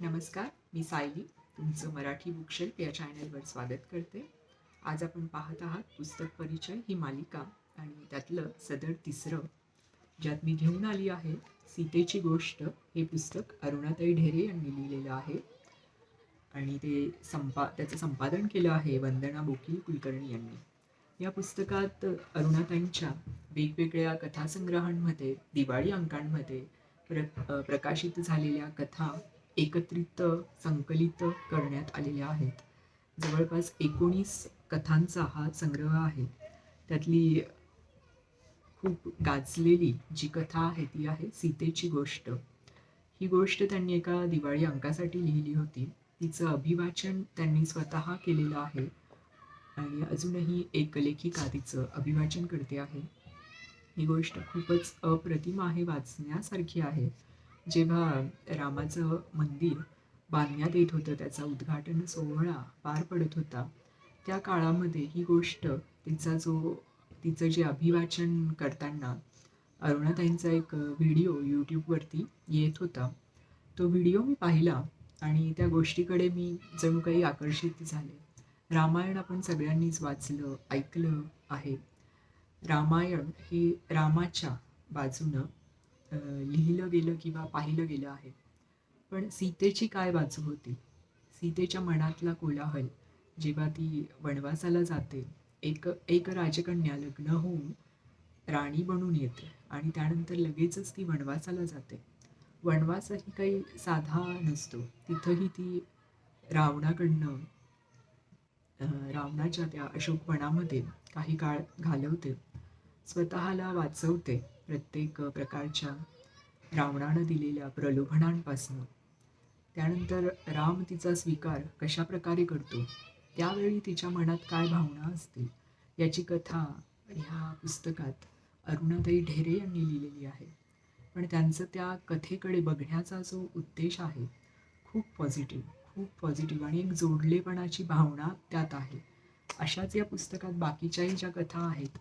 नमस्कार मी सायली. तुमचं मराठी बुकशेल्फ या चॅनलवर स्वागत करते. आज आपण पाहत आहात पुस्तक परिचय ही मालिका आणि त्यातलं सदर तिसरं. ज्यात मी घेऊन आली आहे सीतेची गोष्ट. हे पुस्तक अरुणाताई ढेरे यांनी लिहिलेलं आहे. आणि ते संपा त्याचं संपादन केलं आहे वंदना बोकील कुलकर्णी यांनी. या पुस्तकात अरुणाताईंच्या वेगवेगळ्या कथासंग्रहांमध्ये दिवाळी अंकांमध्ये प्र प्रकाशित झालेल्या कथा एकत्रित संकलित करण्यात आलेल्या आहेत. जवळपास एकोणीस कथांचा हा संग्रह आहे. त्यातली खूप गाजलेली जी कथा आहे ती आहे सीतेची गोष्ट. ही गोष्ट त्यांनी एका दिवाळी अंकासाठी लिहिली होती. तिचं अभिवाचन त्यांनी स्वतः केलेलं आहे. आणि अजूनही एक लेखिका तिचं अभिवाचन करते आहे. ही गोष्ट खूपच अप्रतिम आहे वाचण्यासारखी आहे. जेव्हा रामाचं मंदिर बांधण्यात येत होतं त्याचा उद्घाटन सोहळा पार पडत होता त्या काळामध्ये ही गोष्ट तिचा जो तिचं जे अभिवाचन करताना अरुणाताईंचा एक व्हिडिओ यूट्यूबवरती येत होता. तो व्हिडिओ मी पाहिला आणि त्या गोष्टीकडे मी जणू काही आकर्षित झाले. रामायण आपण सगळ्यांनीच वाचलं ऐकलं आहे. रामायण हे रामाच्या बाजूनं लिहिलं गेलं किंवा पाहिलं गेलं आहे. पण सीतेची काय बाजू होती? सीतेच्या मनातला कोलाहल जेव्हा ती वनवासाला जाते एक एक राजकन्या लग्न होऊन राणी बनून येते आणि त्यानंतर लगेचच ती वनवासाला जाते. वनवासही काही साधा नसतो. तिथंही ती रावणाकडनं रावणाच्या त्या अशोकवनामध्ये काही काळ घालवते. स्वतःला वाचवते. प्रत्येक प्रकारच्या रावणानं दिलेल्या प्रलोभनांपासून. त्यानंतर राम तिचा स्वीकार कशा प्रकारे करतो? त्यावेळी तिच्या मनात काय भावना असतील? याची कथा ह्या पुस्तकात अरुणाताई ढेरे यांनी लिहिलेली आहे. पण त्यांचं त्या कथेकडे बघण्याचा जो उद्देश आहे खूप पॉझिटिव्ह खूप पॉझिटिव्ह आणि एक जोडलेपणाची भावना त्यात आहे. अशाच या पुस्तकात बाकीच्याही ज्या कथा आहेत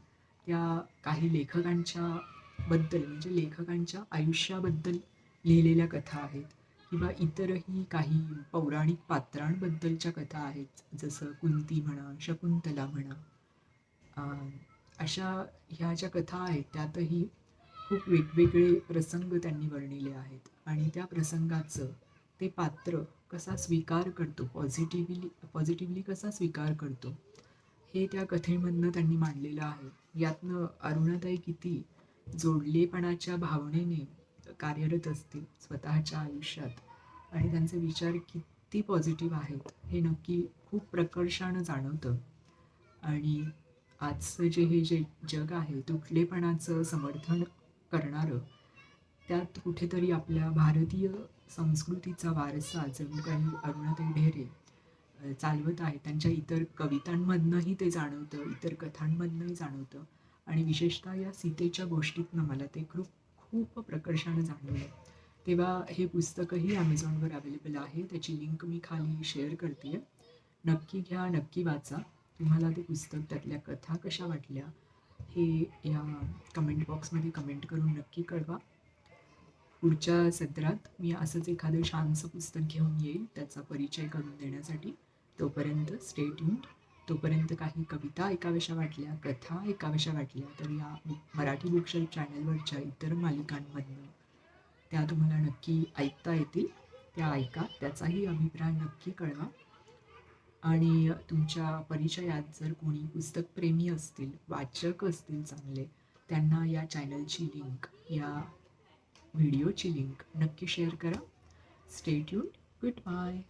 त्या काही लेखकांच्या बद्दल म्हणजे लेखकांच्या आयुष्याबद्दल लिहिलेल्या कथा आहेत किंवा इतरही काही पौराणिक पात्रांबद्दलच्या कथा आहेत जसं कुंती म्हणा शकुंतला म्हणा. अशा ह्या ज्या कथा आहेत त्यातही खूप वेगवेगळे प्रसंग त्यांनी वर्णिले आहेत आणि त्या प्रसंगाचं ते पात्र कसा स्वीकार करतो पॉझिटिव्हली पॉझिटिव्हली कसा स्वीकार करतो हे त्या कथेमधनं त्यांनी मांडलेलं आहे. यातनं अरुणाताई किती जोडलेपणाच्या भावनेने कार्यरत असतील स्वतःच्या आयुष्यात. आणि त्यांचे विचार किती पॉझिटिव्ह आहेत हे नक्की खूप प्रकर्षानं जाणवतं. आणि आजचं जे हे जे जग आहे तुटलेपणाचं समर्थन करणारं त्यात कुठेतरी आपल्या भारतीय संस्कृतीचा वारसा जणू काही अरुणाताई ढेरे चालवत आहे त्यांच्या इतर कवितांमधनंही ते जाणवतं इतर कथांमधनंही जाणवतं. आणि विशेषतः या सीतेच्या गोष्टीतनं मला ते खूप खूप प्रकर्षानं जाणवलं. तेव्हा हे पुस्तकही ॲमेझॉनवर अवेलेबल आहे. त्याची लिंक मी खाली शेअर करते आहे नक्की घ्या नक्की वाचा. तुम्हाला ते पुस्तक त्यातल्या कथा कशा वाटल्या हे या कमेंट बॉक्समध्ये कमेंट करून नक्की कळवा. पुढच्या सत्रात मी असंच एखादं छानसं पुस्तक घेऊन येईल त्याचा परिचय करून देण्यासाठी. तोपर्यंत स्टे ट्यून्ड तोपर्यंत काही कविता ऐकाव्याशा वाटल्या कथा ऐकाव्याशा वाटल्या तर या मराठी बुकशेल चॅनलवरच्या इतर मालिकांमधनं. त्या तुम्हाला नक्की ऐकता येतील. त्या ऐका त्याचाही अभिप्राय नक्की कळवा. आणि तुमच्या परिचयात जर कोणी पुस्तकप्रेमी असतील वाचक असतील चांगले त्यांना या चॅनलची लिंक या व्हिडिओची लिंक नक्की शेअर करा. Stay tuned goodbye